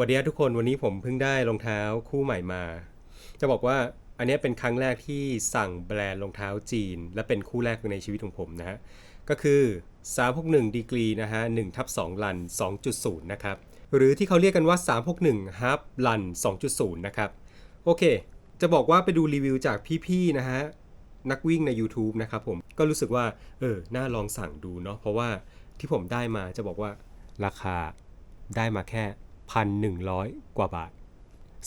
วัสดีครับทุกคนวันนี้ผมเพิ่งได้รองเท้าคู่ใหม่มา จะบอกว่าอันนี้เป็นครั้งแรกที่สั่งแบรนด์รองเท้าจีน และเป็นคู่แรกในชีวิตของผมนะฮะ ก็คือ361ดีกรีนะฮะ1ทับ2ลัน 2.0 นะครับ หรือที่เขาเรียกกันว่า 361 half ลัน 2.0 นะครับ โอเค จะบอกว่าไปดูรีวิวจากพี่ๆนะฮะ นักวิ่งใน YouTube นะครับผมก็รู้สึกว่า เออ น่าลองสั่งดูเนาะเพราะว่าที่ผมได้มาจะบอกว่าราคาได้มาแค่ พันหนึ่งร้อยกว่าบาท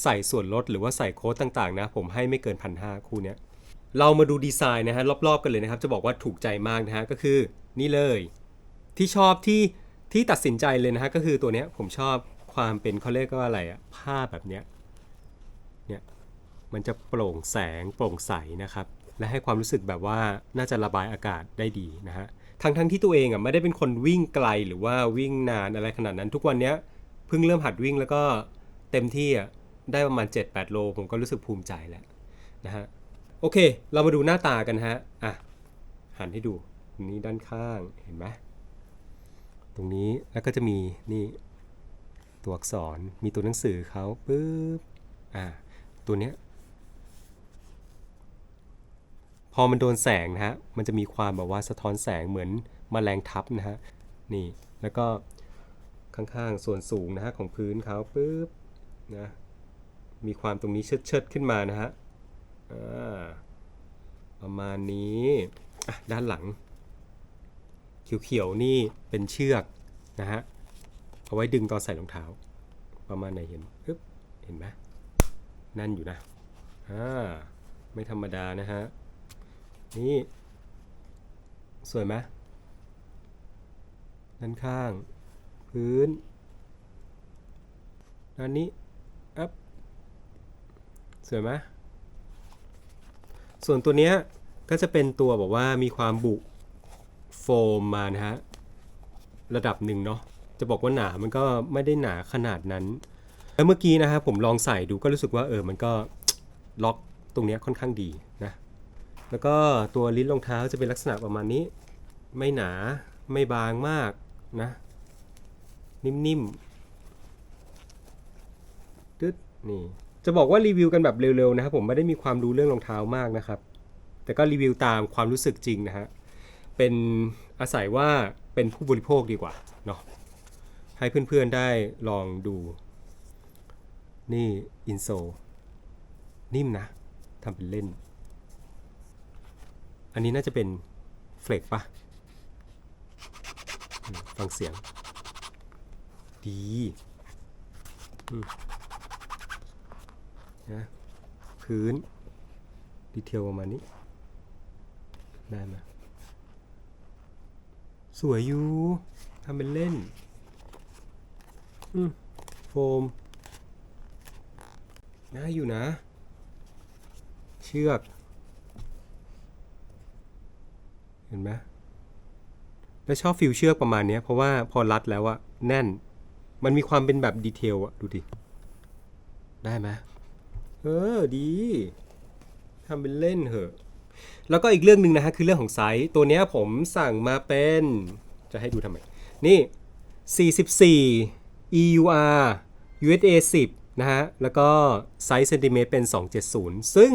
ใส่ส่วนลดหรือว่าใส่โค้ดต่างๆนะ ผมให้ไม่เกินพันห้าคู่เนี้ย เรามาดูดีไซน์นะฮะรอบๆกันเลยนะครับ จะบอกว่าถูกใจมากนะฮะก็คือนี่เลย ที่ชอบที่ที่ตัดสินใจเลยนะฮะก็คือตัวเนี้ยผมชอบความเป็นเขาเรียกว่าอะไรอะผ้าแบบเนี้ยเนี่ยมันจะโปร่งแสงโปร่งใสนะครับ และให้ความรู้สึกแบบว่าน่าจะระบายอากาศได้ดีนะฮะทั้งทั้งที่ตัวเองอะไม่ได้เป็นคนวิ่งไกลหรือว่าวิ่งนานอะไรขนาดนั้น ทุกวันเนี้ย พิ่งเริ่มหัดวิ่งแล้วก็เต็มที่อะได้ประมาณ 7-8 โล ผมก็รู้สึกภูมิใจแล้วนะฮะโอเค เรามาดูหน้าตากันฮะอะหันให้ดูนี่ด้านข้างเห็นไหมตรงนี้แล้วก็จะมีนี่ตัวอักษรมีตัวหนังสือเขาปึ๊บอ่าตัวเนี้ยพอมันโดนแสงนะฮะมันจะมีความแบบว่าสะท้อนแสงเหมือนมแมลงทับนะฮะนี่แล้วก็ ข้างๆ ส่วนสูงนะฮะของพื้นเขาปึ๊บนะมีความตรงนี้เชิดๆขึ้นมานะฮะประมาณนี้ด้านหลัง เขียวๆนี่เป็นเชือกนะฮะเอาไว้ดึงตอนใส่รองเท้า ประมาณไหนเห็นปึ๊บเห็นไหมแน่นอยู่นะอ่าไม่ธรรมดานะฮะนี่ สวยไหมด้านข้าง พื้นด้านนี้อัพสวยไหมส่วนตัวเนี้ยก็จะเป็นตัวบอกว่ามีความบุโฟมมานะฮะ ระดับหนึ่งเนาะจะบอกว่าหนามันก็ไม่ได้หนาขนาดนั้น แล้วเมื่อกี้นะครับผมลองใส่ดูก็รู้สึกว่าเออมันก็ล็อกตรงเนี้ยค่อนข้างดีนะ แล้วก็ตัวลิ้นรองเท้าจะเป็นลักษณะประมาณนี้ ไม่หนาไม่บางมากนะ นิ่มๆตึ๊ดนี่จะบอกว่ารีวิวกันแบบเร็วๆนะครับผมไม่ได้มีความรู้เรื่องรองเท้ามากนะครับ แต่ก็รีวิวตามความรู้สึกจริงนะฮะเป็นอาศัยว่าเป็นผู้บริโภคดีกว่าเนาะให้เพื่อนๆได้ลองดู นี่อินโซนิ่มนะทำเป็นเล่น อันนี้น่าจะเป็นเฟลกปะฟังเสียง ดีนะพื้น ดีเทลประมาณนี้ ได้ไหมสวยอยู่ทำเป็นเล่นอืมโฟมน่าอยู่นะ เชือก เห็นไหมแล้วชอบฟิลเชือกประมาณนี้เพราะว่าพอรัดแล้วอะแน่น มันมีความเป็นแบบดีเทลอะดูดิ ได้ไหมเออดีทำเป็นเล่นเหอะ แล้วก็อีกเรื่องหนึ่งนะฮะ คือเรื่องของไซส์ ตัวเนี้ยผมสั่งมาเป็น จะให้ดูทำไม นี่ 44 EUR USA 10 นะฮะ แล้วก็ไซส์เซนติเมตรเป็น 270 ซึ่ง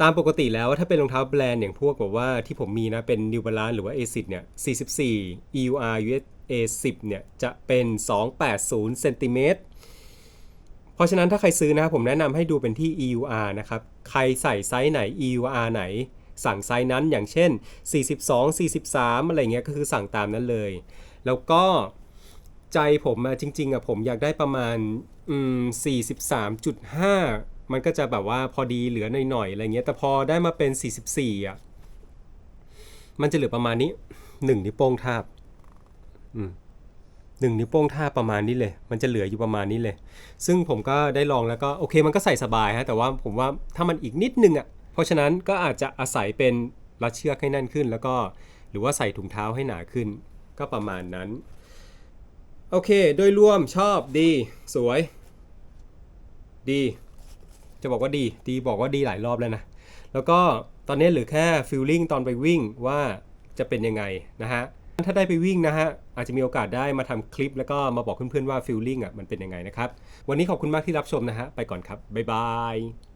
ตามปกติแล้วถ้าเป็นรองเท้าแบรนด์อย่างพวกแบบว่าที่ผมมีนะ เป็น New Balance หรือว่า ASIC เนี่ย 44 EUR USA 10 เนี่ยจะเป็น 280เซนติเมตรเพราะฉะนั้นถ้าใครซื้อนะผมแนะนำให้ดูเป็นที่ EUR นะครับ ใครใส่ไซส์ไหน EUR ไหน สั่งไซส์นั้นอย่างเช่น 42 43 อะไรเงี้ยก็คือสั่งตามนั้นเลย แล้วก็ใจผมอะจริง ๆอะผมอยากได้ประมาณอืม43.5 มันก็จะแบบว่าพอดีเหลือหน่อยๆอะไรเงี้ยแต่พอได้มาเป็น 44อะมันจะเหลือประมาณนี้ 1 นิ้วโป้งทาบ หนึ่งนิ้วโป้งท่าประมาณนี้เลย มันจะเหลืออยู่ประมาณนี้เลย ซึ่งผมก็ได้ลองแล้วก็โอเคมันก็ใส่สบายฮะแต่ว่าผมว่าถ้ามันอีกนิดนึงอะเพราะฉะนั้นก็อาจจะอาศัยเป็นรัดเชือกให้แน่นขึ้น แล้วก็หรือว่าใส่ถุงเท้าให้หนาขึ้น ก็ประมาณนั้น โอเค โดยรวมชอบดี สวย ดี จะบอกว่าดี ดีบอกว่าดีหลายรอบแล้วนะ แล้วก็ตอนนี้เหลือแค่ฟิลลิ่งตอนไปวิ่งว่าจะเป็นยังไงนะฮะ ถ้าได้ไปวิ่งนะฮะ อาจจะมีโอกาสได้มาทำคลิป แล้วก็มาบอกเพื่อนๆว่าฟิลลิ่งอะมันเป็นยังไงนะครับ วันนี้ขอบคุณมากที่รับชมนะฮะ ไปก่อนครับ บ๊ายบาย